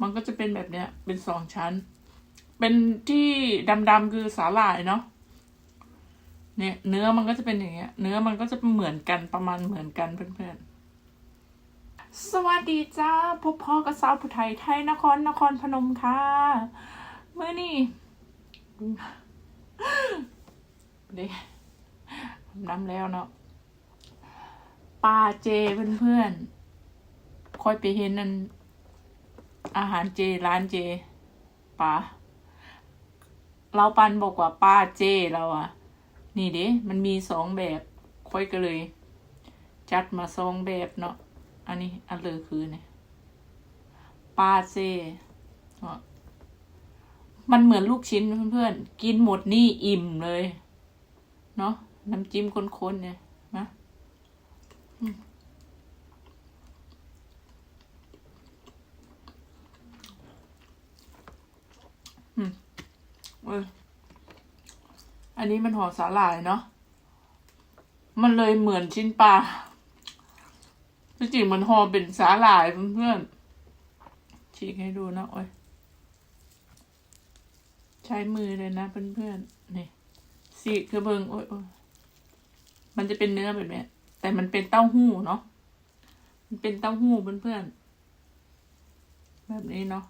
มันก็จะเป็นแบบเนี้ย เป็นสองชั้น เป็นที่ดำๆคือสาหร่ายเนาะเนี่ยเนื้อมันก็จะเป็นอย่างเงี้ย เนื้อมันก็จะเหมือนกันประมาณเหมือนกันเพื่อนๆ สวัสดีจ้าพบพ่อกับสาวผู้ไทยไทยนครนครพนมค่ะเมื่อนี่เด็น้ำแล้วเนาะปลาเจเพื่อนๆค่อยไปเห็นนั่น อาหารเจร้านเจปลาเราปันบอกว่าป้าเจเราอะนี่เด้มันมีสองแบบค่อยก็เลย จัดมาสองแบบเนาะอันนี้อันเลยคือเนี่ยปลาเจมันเหมือนลูกชิ้นเพื่อนๆกินหมดนี่อิ่มเลย เนาะน้ำจิ้มข้นๆเนี่ยนะอืมอืมเอออั นนี้มันห่อสาหร่ายเนาะ มันเลยเหมือนชิ้นปลาที่จริงมันห่อเป็นสาหร่ายเพื่อนๆฉีกให้ดูนะโอ้ยใช้มือเลยนะเพื่อนๆนี่สีกคือเบิงโอ้ยโอยมันจะเป็นเนื้อแบบนี้แต่มันเป็นเต้าหู้เนาะมันเป็นเต้าหู้เพื่อนๆแบบนี้เนาะ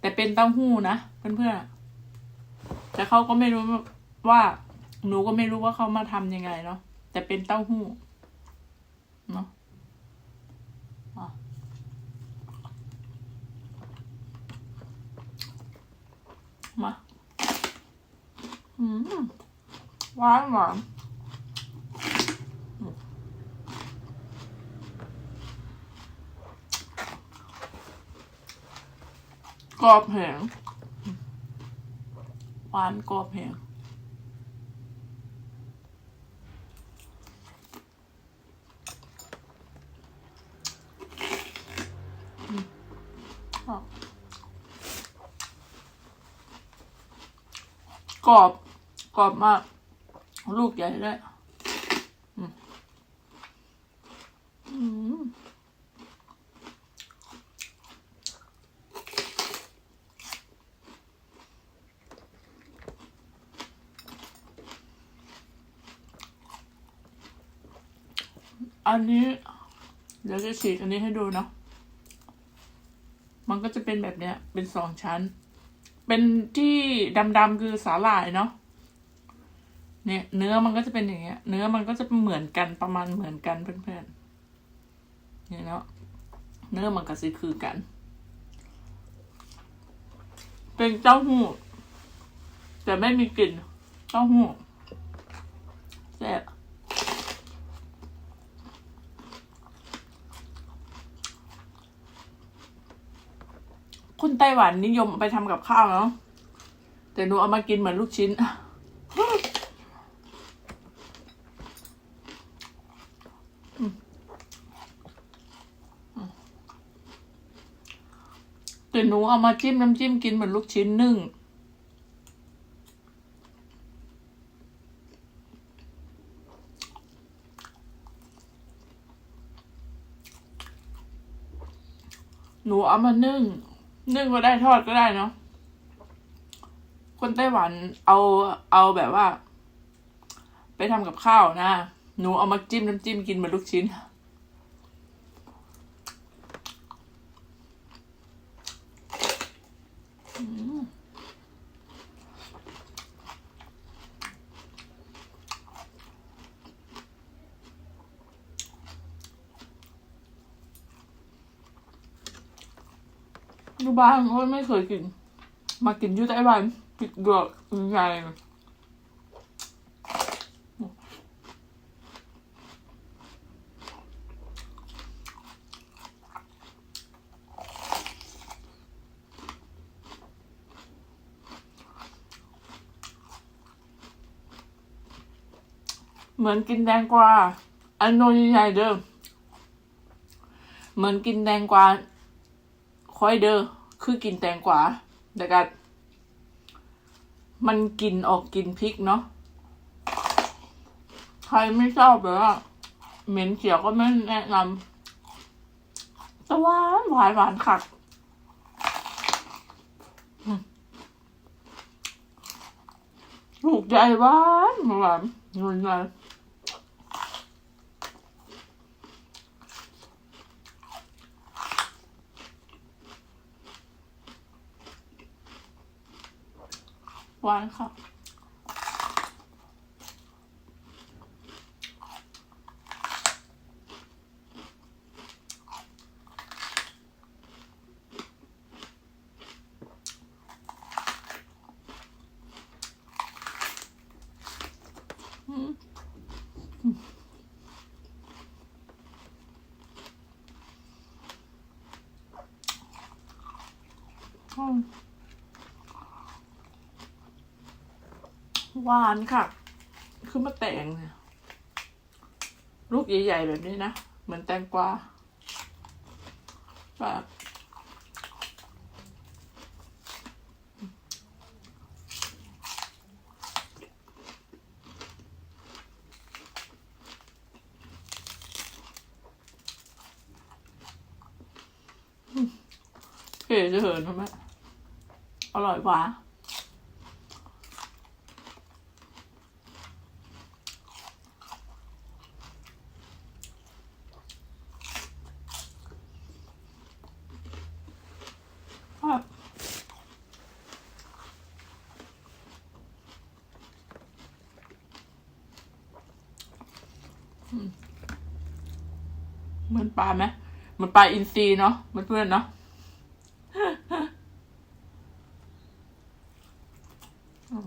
แต่เป็นเต้าหู้นะเพื่อนๆแต่เขาก็ไม่รู้ว่า ว่าหนูก็ไม่รู้ว่าเขามาทำยังไงเนาะแต่เป็นเต้าหู้เนาะอะมาอืมหวานหวานกรอบแหงหวานกรอบแหง กรอบ กรอบมาก ลูกใหญ่ด้วยอันนี้ เดี๋ยวจะฉีกอันนี้ให้ดูเนาะ มันก็จะเป็นแบบเนี้ย เป็นสองชั้น เป็นที่ดำๆคือสาหร่ายเนาะเนี่ยเนื้อมันก็จะเป็นอย่างเงี้ย เนื้อมันก็จะเหมือนกันประมาณเหมือนกันเพื่อนๆเนี่ยเนาะเนื้อมันก็สิคือกัน เป็นเต้าหู้แต่ไม่มีกลิ่นเต้าหู้แซ่บ ไต้หวันนิยมไปทำกับข้าวเนาะแต่หนูเอามากินเหมือนลูกชิ้น แต่หนูเอามาจิ้มน้ำจิ้มกินเหมือนลูกชิ้นนึ่งหนูเอามานึ่ง นึ่งก็ได้ทอดก็ได้เนาะคนไต้หวันเอาเอาแบบว่า ไปทำกับข้าวนะ หนูเอามาจิ้มน้ำจิ้มกินเหมือนลูกชิ้น อยู่บ้านเขาไม่เคยกิน มากินอยู่ไต้หวันปิดเบือกใหญ่เหมือนกินแดงกวาอันโนใหญ่เด้อเหมือนกินแดงกวา คอยเดอร์คือกินแตงกวาแต่ก็มันกินออกกินพริกเนาะใครไม่ชอบแบบว่าเหม็นเสียวก็ไม่แนะนำแต่ว่าหวานหวานขัดถูกใจหวานหวานรุนแรง หวานค่ะอื หวานค่ะ คือมาแตงเนี่ยลูกใหญ่ๆแบบนี้นะ เหมือนแตงกวาแบบเก๋จะเหินทำไมอร่อยกว่า ครับอืมเหมือน ปลาไหมมันปลาอินทรีเนาะเพื่อนเนาะอืม